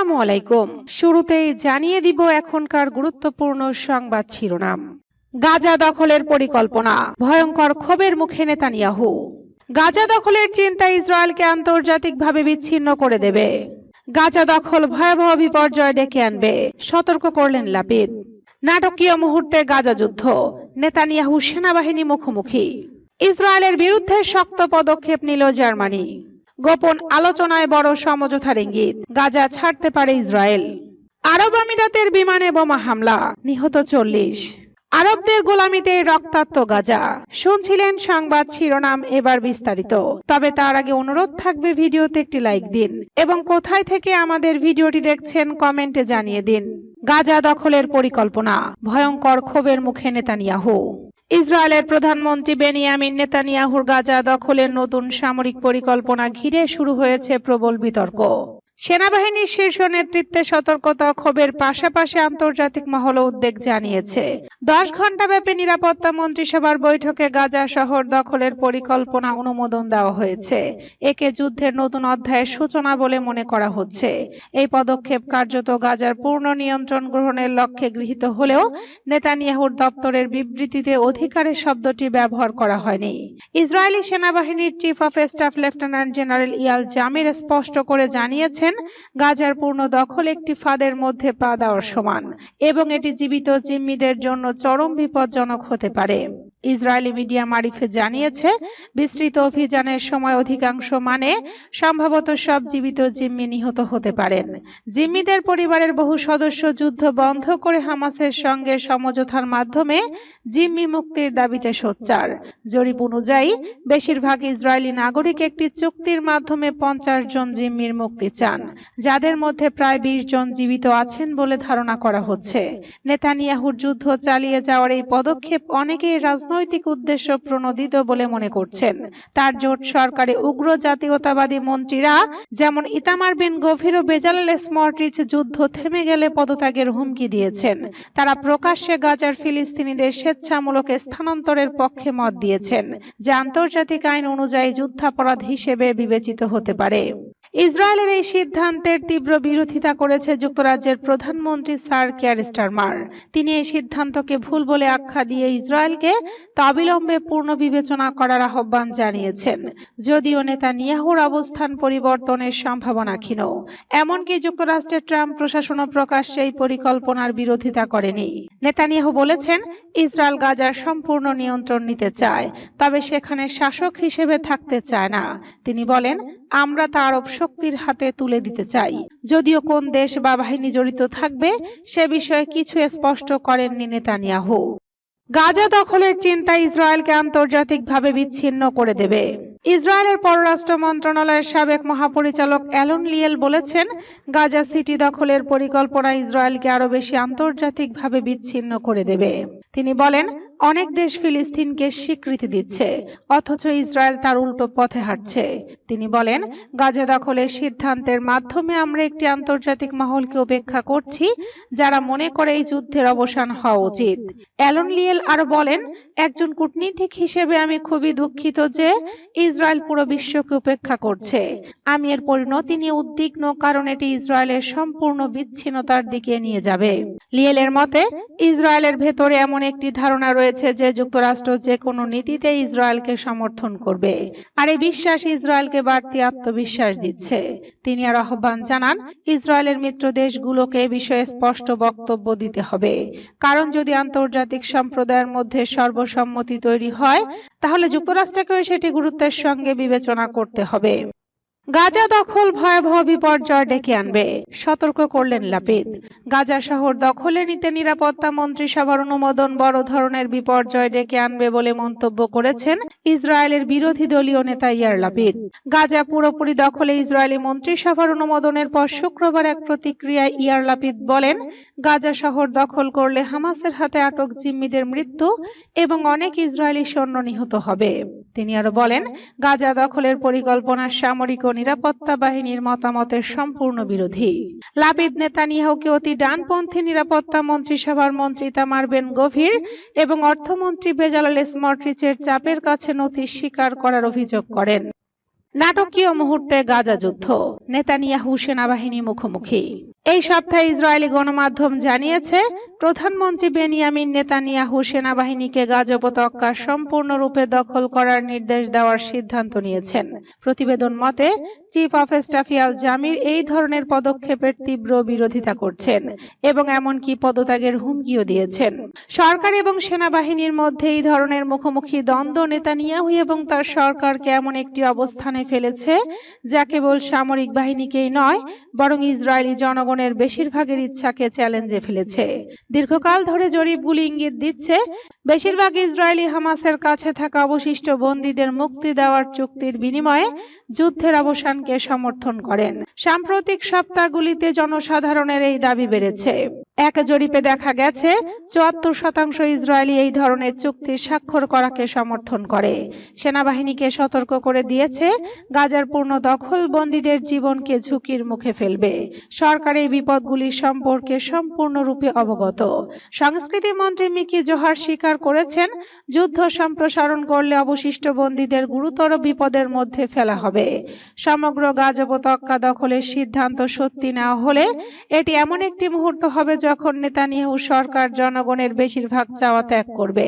আসসালামু আলাইকুম। শুরুতেই জানিয়ে দিব এখনকার গুরুত্বপূর্ণ সংবাদ শিরোনাম। গাজা দখলের পরিকল্পনা, ভয়ঙ্কর ক্ষোভের মুখে নেতানিয়াহু। গাজা দখলের চিন্তা ইসরায়েলকে আন্তর্জাতিকভাবে বিচ্ছিন্ন করে দেবে। গাজা দখল ভয়াবহ বিপর্যয় ডেকে আনবে, সতর্ক করলেন লাপিদ। নাটকীয় মুহূর্তে গাজা যুদ্ধ, নেতানিয়াহু সেনাবাহিনী মুখোমুখি। ইসরায়েলের বিরুদ্ধে শক্ত পদক্ষেপ নিল জার্মানি। গোপন আলোচনায় বড় সমঝোতার ইঙ্গিত। গাজা ছাড়তে পারে ইসরায়েল। আরব আমিরাতের বিমানে বোমা হামলা, নিহত চল্লিশ। আরবদের গোলামিতে রক্তাক্ত গাজা। শুনছিলেন সংবাদ শিরোনাম এবার বিস্তারিত। তবে তার আগে অনুরোধ থাকবে ভিডিওতে একটি লাইক দিন এবং কোথায় থেকে আমাদের ভিডিওটি দেখছেন কমেন্টে জানিয়ে দিন। গাজা দখলের পরিকল্পনা, ভয়ঙ্কর ক্ষোভের মুখে নেতানিয়াহু। ইসরায়েলের প্রধানমন্ত্রী বেনিয়ামিন নেতানিয়াহুর গাজা দখলের নতুন সামরিক পরিকল্পনা ঘিরে শুরু হয়েছে প্রবল বিতর্ক। সেনাবাহিনীর শীর্ষ নেতৃত্বে সতর্কতা ক্ষোভের পাশাপাশি আন্তর্জাতিক মহল উদ্বেগ জানিয়েছে। দশ ঘণ্টাব্যাপী নিরাপত্তা মন্ত্রিসভার বৈঠকে গাজা শহর দখলের পরিকল্পনা অনুমোদন দেওয়া হয়েছে। একে যুদ্ধের নতুন অধ্যায়ের সূচনা বলে মনে করা হচ্ছে। এই পদক্ষেপ কার্যত গাজার পূর্ণ নিয়ন্ত্রণ গ্রহণের লক্ষ্যে গৃহীত হলেও নেতানিয়াহুর দপ্তরের বিবৃতিতে অধিকারের শব্দটি ব্যবহার করা হয়নি। ইসরায়েলি সেনাবাহিনীর chief of staff lieutenant general Eyal Zamir স্পষ্ট করে জানিয়েছেন গাজার পূর্ণ দখল একটি ফাঁদের মধ্যে পা দেওয়ার সমান এবং এটি জীবিত জিম্মিদের জন্য চরম বিপজ্জনক হতে পারে। ইসরায়েলি মিডিয়া মারিফে জানিয়েছে, বিস্তৃত অভিযানের সময় অধিকাংশ মানে সম্ভবত সব জীবিত জিম্মি নিহত হতে পারেন। জিম্মিদের পরিবারের বহু সদস্য যুদ্ধ বন্ধ করে হামাসের সঙ্গে সমঝোতার মাধ্যমে জিম্মি মুক্তির দাবিতে সোচ্চার। জরিপ অনুযায়ী, বেশিরভাগ ইসরায়েলি নাগরিক একটি চুক্তির মাধ্যমে পঞ্চাশ জন জিম্মির মুক্তি চান, যাদের মধ্যে প্রায় বিশ জন জীবিত আছেন বলে ধারণা করা হচ্ছে। নেতানিয়াহুর যুদ্ধ চালিয়ে যাওয়ার এই পদক্ষেপ অনেকেই রাজনৈতিক উদ্দেশ্য প্রণোদিত বলে মনে করছেন। তার জোট সরকারে উগ্র জাতীয়তাবাদী মন্ত্রীরা, যেমন ইতামার বিন গভীর ও বেজালাল স্মর্ট্রিচ যুদ্ধ থেমে গেলে পদত্যাগের হুমকি দিয়েছেন। তারা প্রকাশ্যে গাজার ফিলিস্তিনিদের স্বেচ্ছামূলক স্থানান্তরের পক্ষে মত দিয়েছেন, যা আন্তর্জাতিক আইন অনুযায়ী যুদ্ধাপরাধ হিসেবে বিবেচিত হতে পারে। ইসরায়েলের এই সিদ্ধান্তের তীব্র বিরোধিতা করেছে যুক্তরাজ্যের প্রধানমন্ত্রী স্যার কেয়ার স্টারমার তিনি এই সিদ্ধান্তকে ভুল বলে আখ্যা দিয়ে ইসরায়েলকে তা অবিলম্বে পূর্ণ বিবেচনা করার আহ্বান জানিয়েছেন। যদিও নেতানিয়াহুর অবস্থান পরিবর্তনের সম্ভাবনা ক্ষীণ, এমনকি যুক্তরাষ্ট্রের ট্রাম্প প্রশাসনও প্রকাশ্যে এই পরিকল্পনার বিরোধিতা করেনি। নেতানিয়াহু বলেছেন, ইসরায়েল গাজার সম্পূর্ণ নিয়ন্ত্রণ নিতে চায়, তবে সেখানে শাসক হিসেবে থাকতে চায় না। তিনি বলেন, আমরা তা আরব শক্তির হাতে তুলে দিতে চাই। যদিও কোন দেশ বা বাহিনী জড়িত থাকবে, সে বিষয়ে কিছু স্পষ্ট করেননি নেতানিয়াহু। গাজা দখলের চিন্তা ইসরায়েলকে আন্তর্জাতিকভাবে বিচ্ছিন্ন করে দেবে। ইসরায়েলের পররাষ্ট্র মন্ত্রণালয়ের সাবেক মহাপরিচালক অ্যালন লিয়েল বলেছেন, গাজা সিটি দখলের পরিকল্পনা ইসরায়েলকে আরও বেশি আন্তর্জাতিকভাবে বিচ্ছিন্ন করে দেবে। তিনি বলেন অনেক দেশ ফিলিস্তিনকে স্বীকৃতি দিচ্ছে, অথচ ইসরায়েল তার উল্টো পথে হাঁটছে। তিনি বলেন, গাজা দখলের সিদ্ধান্তের মাধ্যমে আমরা একটি আন্তর্জাতিক মহলকে উপেক্ষা করছি, যারা মনে করে এই যুদ্ধের অবসান হওয়া উচিত। অ্যালন লিয়েল আরও বলেন, একজন কূটনীতিক হিসেবে আমি খুবই দুঃখিত যে ইসরায়েল পুরো বিশ্বকে উপেক্ষা করছে। আমি এর পরিণতি নিয়ে উদ্বিগ্ন, কারণ এটি ইসরায়েলের সম্পূর্ণ বিচ্ছিন্নতার দিকে নিয়ে যাবে। লিয়েলের মতে, ইসরায়েলের ভেতরে এমন একটি ধারণা রয়েছে যে যুক্তরাষ্ট্র যে কোনো নীতিতে ইসরায়েলকে সমর্থন করবে। আর এই বিশ্বাস ইসরায়েলকে বাড়তি আত্মবিশ্বাস দিচ্ছে। তিনি আর আহ্বান জানান, ইসরায়েলের মিত্র দেশগুলোকে বিষয়ে স্পষ্ট বক্তব্য দিতে হবে। কারণ যদি আন্তর্জাতিক সম্প্রদায়ের মধ্যে সর্বসম্মতি তৈরি হয়, তাহলে যুক্তরাষ্ট্রকেও সেটি গুরুত্বের সঙ্গে বিবেচনা করতে হবে। গাজা দখল ভয়াবহ বিপর্যয় ডেকে আনবে। সতর্ক করলেন লাপিদ। গাজা শহর দখলে নিতে নিরাপত্তা মন্ত্রিসভার অনুমোদন বড় ধরনের বিপর্যয় ডেকে আনবে বলে মন্তব্য করেছেন ইসরায়েলের বিরোধী দলীয় নেতা ইয়ার লাপিদ। গাজা পুরোপুরি দখলে ইসরায়েলি মন্ত্রিসভার অনুমোদনের পর শুক্রবার এক প্রতিক্রিয়ায় ইয়ার লাপিদ বলেন, গাজা শহর দখল করলে হামাসের হাতে আটক জিম্মিদের মৃত্যু এবং অনেক ইসরায়েলি সৈন্য নিহত হবে। তিনি আরও বলেন, গাজা দখলের পরিকল্পনা সামরিক নিরাপত্তা বাহিনীর মতামতের সম্পূর্ণ বিরোধী। লাপিদ নেতানিয়াহুকে অতি ডানপন্থী নিরাপত্তা মন্ত্রিসভার মন্ত্রী তামার বেন গভীর এবং অর্থমন্ত্রী বেজালাল স্মর্ট্রিচের চাপের কাছে নথি স্বীকার করার অভিযোগ করেন। নাটকীয় মুহূর্তে গাজা যুদ্ধ, নেতানিয়াহু সেনাবাহিনী মুখোমুখি। এই সপ্তাহে ইসরায়েলি গণমাধ্যম জানিয়েছে প্রধানমন্ত্রী বেনিয়ামিন নেতানিয়াহু সেনাবাহিনীকে গাজা উপত্যকা সম্পূর্ণরূপে দখল করার নির্দেশ দেওয়ার সিদ্ধান্ত নিয়েছেন। প্রতিবেদন মতে চিফ অফ স্টাফিয়াল জামির এই ধরনের পদক্ষেপের তীব্র বিরোধিতা করছেন এবং এমনকি পদত্যাগের হুমকিও দিয়েছেন। সরকার এবং সেনাবাহিনীর মধ্যে এই ধরনের মুখোমুখি দ্বন্দ্ব নেতানিয়াহু এবং তার সরকারকে এমন একটি অবস্থানে ফেলেছে, যা কেবল সামরিক বাহিনীকেই নয়, বরং ইসরায়েলি জনগণের বেশিরভাগের ইচ্ছাকে চ্যালেঞ্জে ফেলেছে। দীর্ঘকাল ধরে জরিপগুলি ইঙ্গিত দিচ্ছে বেশিরভাগ ইসরায়েলি হামাসের কাছে থাকা অবশিষ্ট বন্দীদের মুক্তি দেওয়ার চুক্তির বিনিময়ে যুদ্ধের অবসানকে সমর্থন করেন। সাম্প্রতিক সপ্তাহগুলিতে জনসাধারণের এই দাবি বেড়েছে। এক জরিপে দেখা গেছে, চুয়াত্তর শতাংশ ইসরায়েলি এই ধরনের চুক্তি স্বাক্ষর করাকে সমর্থন করে। সেনাবাহিনীকে সতর্ক করে দিয়েছে, গাজার পূর্ণ দখল বন্দীদের জীবনকে ঝুঁকির মুখে ফেলবে। সরকার এই বিপদগুলি সম্পর্কে সম্পূর্ণরূপে অবগত। সংস্কৃতি মন্ত্রী মিকি জোহার স্বীকার করেছেন, যুদ্ধ সম্প্রসারণ করলে অবশিষ্ট বন্দীদের গুরুতর বিপদের মধ্যে ফেলা হবে। সমগ্র গাজ উপত্যকা দখলের সিদ্ধান্ত সত্যি নেওয়া হলে এটি এমন একটি মুহূর্ত হবে যখন নেতানিয়াহু সরকার জনগণের বেশিরভাগ চাওয়া ত্যাগ করবে।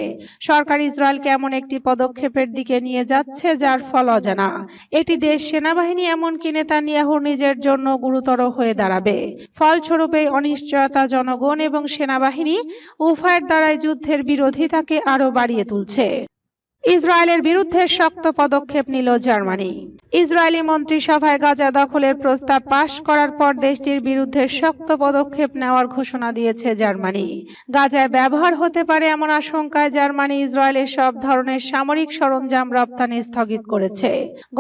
সরকার ইসরায়েলকে এমন একটি পদক্ষেপের দিকে নিয়ে যাচ্ছে যার ফল অজানা। এটি দেশ সেনাবাহিনী এমনকি নেতানিয়াহুর নিজের জন্য গুরুতর হয়ে দাঁড়াবে। ফলস্বরূপ এই অনিশ্চয়তা জনগণ এবং সেনাবাহিনী উভয়ের দ্বারাই যুদ্ধের বিরোধিতাকে আরও বাড়িয়ে তুলছে। ইসরায়েলের বিরুদ্ধে শক্ত পদক্ষেপ নিল জার্মানি। ইসরায়েলি মন্ত্রিসভায় গাজা দখলের প্রস্তাব পাশ করার পর দেশটির বিরুদ্ধে শক্ত পদক্ষেপ নেওয়ার ঘোষণা দিয়েছে জার্মানি। গাজায় ব্যবহার হতে পারে এমন আশঙ্কায় জার্মানি ইসরায়েলের সব ধরনের সামরিক সরঞ্জাম রপ্তানি স্থগিত করেছে।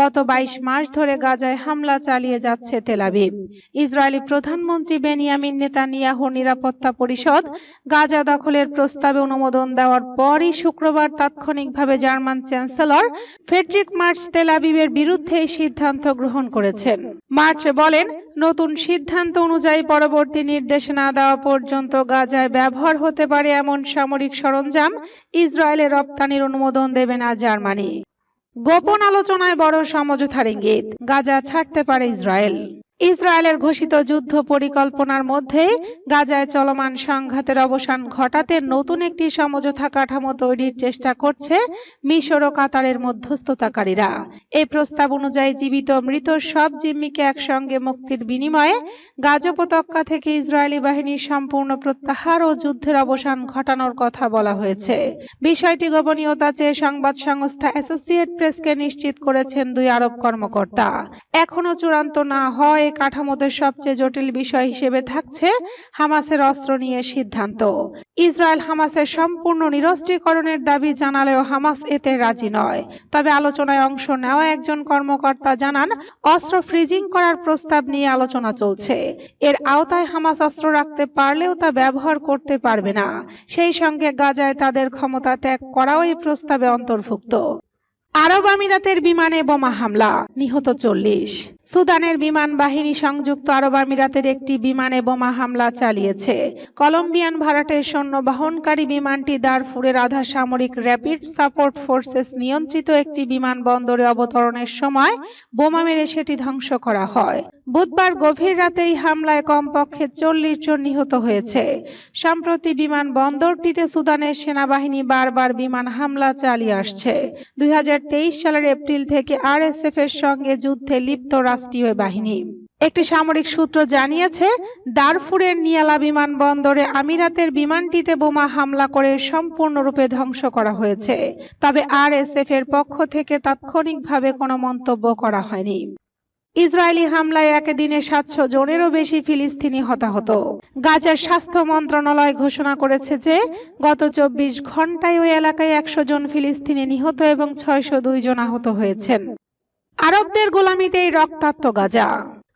গত বাইশ মাস ধরে গাজায় হামলা চালিয়ে যাচ্ছে তেলাবিব ইসরায়েলি প্রধানমন্ত্রী বেনিয়ামিন নেতানিয়াহুর নিরাপত্তা পরিষদ গাজা দখলের প্রস্তাবে অনুমোদন দেওয়ার পরই শুক্রবার তাৎক্ষণিকভাবে জার্মান চ্যান্সেলর ফেডরিক মার্চ তেল আবিবের বিরুদ্ধে এই সিদ্ধান্ত গ্রহণ করেছেন। মার্চ বলেন, নতুন সিদ্ধান্ত অনুযায়ী পরবর্তী নির্দেশ না দেওয়া পর্যন্ত গাজায় ব্যবহার হতে পারে এমন সামরিক সরঞ্জাম ইসরায়েলে রপ্তানির অনুমোদন দেবে না জার্মানি। গোপন আলোচনায় বড় সমঝোতার ইঙ্গিত, গাজা ছাড়তে পারে ইসরায়েল। ইসরায়েলের ঘোষিত যুদ্ধ পরিকল্পনার মধ্যে গাজায় চলমান সংঘাতের অবসান ঘটাতে নতুন একটি সমঝোতা কাঠামো তৈরির চেষ্টা করছে মিশর ও কাতারের মধ্যস্থতাকারীরা। এই প্রস্তাব অনুযায়ী জীবিত মৃত সব জিম্মিকে একসঙ্গে মুক্তির বিনিময়ে গাজা থেকে ইসরায়েলি বাহিনীর সম্পূর্ণ প্রত্যাহার ও যুদ্ধের অবসান ঘটানোর কথা বলা হয়েছে। বিষয়টি গোপনীয়তা চেয়ে সংবাদ সংস্থা অ্যাসোসিয়েট প্রেসকে নিশ্চিত করেছেন দুই আরব কর্মকর্তা। এখনও চূড়ান্ত না হয় কাঠামোতে সবচেয়ে জটিল বিষয় হিসেবে থাকছে হামাসের অস্ত্র নিয়ে সিদ্ধান্ত। ইসরায়েল হামাসের সম্পূর্ণ নিরস্ত্রীকরণের দাবি জানালেও হামাস এতে রাজি নয়। তবে আলোচনায় অংশ নেওয়া একজন কর্মকর্তা জানান, অস্ত্র ফ্রিজিং করার প্রস্তাব নিয়ে আলোচনা চলছে। এর আওতায় হামাস অস্ত্র রাখতে পারলেও তা ব্যবহার করতে পারবে না। সেই সঙ্গে গাজায় তাদের ক্ষমতা ত্যাগ করাও এই প্রস্তাবে অন্তর্ভুক্ত। আরব আমিরাতের বিমানে বোমা হামলা, নিহত চল্লিশ। সুদানের বিমান বাহিনী সংযুক্ত আরব আমিরাতের একটি বিমানে বোমা হামলা চালিয়েছে। কলম্বিয়ান ভাড়াটের সৈন্য বহনকারী বিমানটি দারফুরের আধা সামরিক র্যাপিড সাপোর্ট ফোর্সেস নিয়ন্ত্রিত একটি বিমানবন্দরে অবতরণের সময় বোমা মেরে সেটি ধ্বংস করা হয়। বুধবার গভীর রাতে এই হামলায় কমপক্ষে চল্লিশ জন নিহত হয়েছে। সম্প্রতি বিমান বন্দরটিতে সুদানের সেনাবাহিনী বারবার বিমান হামলা চালিয়ে আসছে। দুই হাজার তেইশ সালের এপ্রিল থেকে আরএসএফ এর সঙ্গে যুদ্ধে লিপ্ত রাষ্ট্রীয় বাহিনী। একটি সামরিক সূত্র জানিয়েছে, দারফুরের নিয়ালা বিমানবন্দরে আমিরাতের বিমানটিতে বোমা হামলা করে সম্পূর্ণরূপে ধ্বংস করা হয়েছে। তবে আরএসএফ এর পক্ষ থেকে তাৎক্ষণিকভাবে কোনো মন্তব্য করা হয়নি। ইসরায়েলি হামলায় একদিনে সাতশো জনেরও বেশি ফিলিস্তিনি হতাহত। গাজার স্বাস্থ্য মন্ত্রণালয় ঘোষণা করেছে যে, গত চব্বিশ ঘন্টায় ওই এলাকায় একশো জন ফিলিস্তিনি নিহত এবং ছয়শো দুই জন আহত হয়েছেন। আরবদের গোলামিতেই রক্তাক্ত গাজা।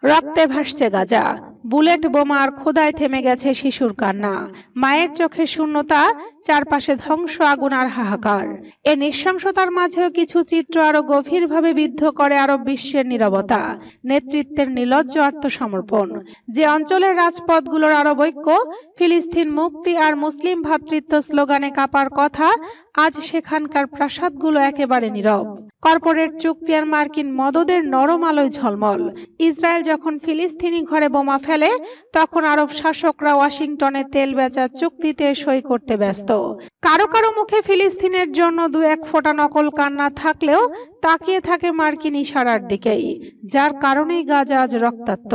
রক্তে ভাসছে গাজা। বুলেট বোমার খোদায় থেমে গেছে শিশুর কান্না। মায়ের চোখে শূন্যতা চারপাশে ধ্বংস, আগুন আর হাহাকার। এ নৃশংসতার মাঝেও কিছু চিত্র আরও গভীরভাবে বিদ্ধ করে আরব বিশ্বের নীরবতা, নেতৃত্বের নির্লজ্জ আত্মসমর্পণ। যে অঞ্চলের রাজপথগুলোর আরব ঐক্য, ফিলিস্তিন মুক্তি আর মুসলিম ভ্রাতৃত্ব স্লোগানে কাপার কথা, আজ সেখানকার প্রাসাদগুলো একেবারে নীরব। কর্পোরেট চুক্তি আর মার্কিন মদদের নরম আলোয় ঝলমল। ইসরায়েল যখন ফিলিস্তিনি ঘরে বোমা ফেলে, তখন আরব শাসকরা ওয়াশিংটনে তেল বেচার চুক্তিতে সই করতে ব্যস্ত। কারও কারও মুখে ফিলিস্তিনের জন্য দু এক ফোঁটা নকল কান্না থাকলেও তাকিয়ে থাকে মার্কিন ইশারার দিকেই, যার কারণেই গাজা আজ রক্তাক্ত।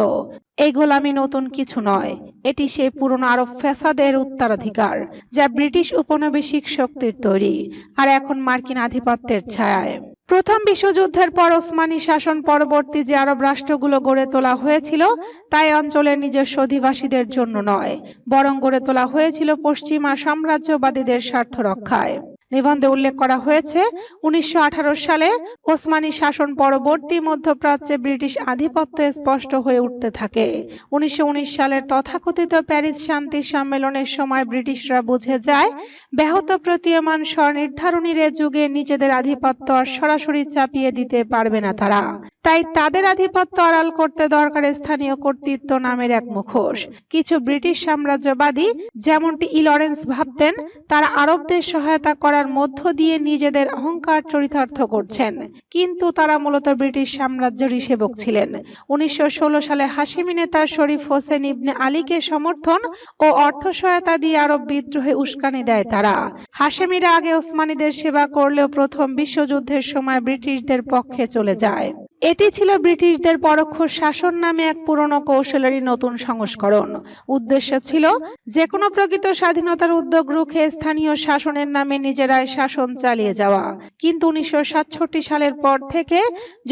এই গোলামি নতুন কিছু নয়, এটি সেই পুরনো আরব ফ্যাসাদের উত্তরাধিকার, যা ব্রিটিশ উপনিবেশিক শক্তির তৈরি, আর এখন মার্কিন আধিপত্যের ছায়ায়। প্রথম বিশ্বযুদ্ধের পর ওসমানী শাসন পরবর্তী যে আরব রাষ্ট্রগুলো গড়ে তোলা হয়েছিল, তাই অঞ্চলের নিজস্ব অধিবাসীদের জন্য নয়, বরং গড়ে তোলা হয়েছিল পশ্চিমা সাম্রাজ্যবাদীদের স্বার্থ রক্ষায়। নিবন্ধে উল্লেখ করা হয়েছে, উনিশশো সালে ওসমানী শাসন পরবর্তী মধ্যপ্রাচ্যে ব্রিটিশ আধিপত্য স্পষ্ট হয়ে উঠতে থাকে। উনিশশো উনিশ সালের তথাকথিত প্যারিস শান্তি সম্মেলনের সময় ব্রিটিশরা বুঝে যায়, ব্যাহত প্রতীয়মান স্বনির্ধারণীর যুগে নিজেদের আধিপত্য সরাসরি চাপিয়ে দিতে পারবে না তারা। তাই তাদের আধিপত্য আড়াল করতে দরকার স্থানীয় কর্তৃত্ব নামের এক মুখোশ। কিছু ব্রিটিশ সাম্রাজ্যবাদী, যেমনটি ইলরেন্স ভাবতেন, তারা আরবদের সহায়তা করার মধ্য দিয়ে নিজেদের অহংকার চরিতার্থ করছেন। কিন্তু তারা মূলত ব্রিটিশ সাম্রাজ্যের সেবক ছিলেন। উনিশশো ষোলো সালে হাসিমি নেতা শরীফ হোসেন ইবনে আলীকে সমর্থন ও অর্থ সহায়তা দিয়ে আরব বিদ্রোহে উস্কানি দেয় তারা। হাসেমিরা আগে ওসমানীদের সেবা করলেও প্রথম বিশ্বযুদ্ধের সময় ব্রিটিশদের পক্ষে চলে যায়। এটি ছিল ব্রিটিশদের পরোক্ষ শাসন নামে এক পুরনো কৌশলেরই নতুন সংস্করণ। উদ্দেশ্য ছিল যে কোনো প্রকৃত স্বাধীনতার উদ্যোগ রুখে স্থানীয় শাসনের নামে নিজেরাই শাসন চালিয়ে যাওয়া। কিন্তু উনিশশো সাতষট্টি সালের পর থেকে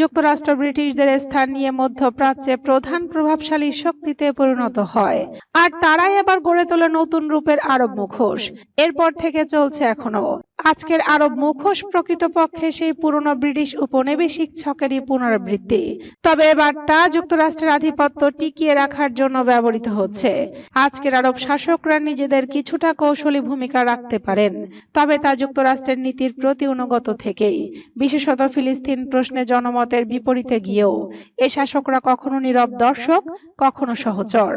যুক্তরাষ্ট্র ব্রিটিশদের স্থান নিয়ে মধ্যপ্রাচ্যে প্রধান প্রভাবশালী শক্তিতে পরিণত হয়। আর তারাই আবার গড়ে তোলে নতুন রূপের আরব মুখোশ। এরপর থেকে চলছে এখনও আজকের আরব মুখোশ প্রকৃতপক্ষে সেই পুরনো ব্রিটিশ উপনিবেশিক ছকেরই পুনরাবৃত্তি। তবে এবার তা যুক্তরাষ্ট্রের আধিপত্য টিকিয়ে রাখার জন্য ব্যবহৃত হচ্ছে। আজকের আরব শাসকরা নিজেদের কিছুটা কৌশলী ভূমিকা রাখতে পারেন, তবে তা যুক্তরাষ্ট্রের নীতির প্রতি অনুগত থেকেই। বিশেষত ফিলিস্তিন প্রশ্নে জনমতের বিপরীতে গিয়েও, এ শাসকরা কখনো নীরব দর্শক, কখনো সহচর।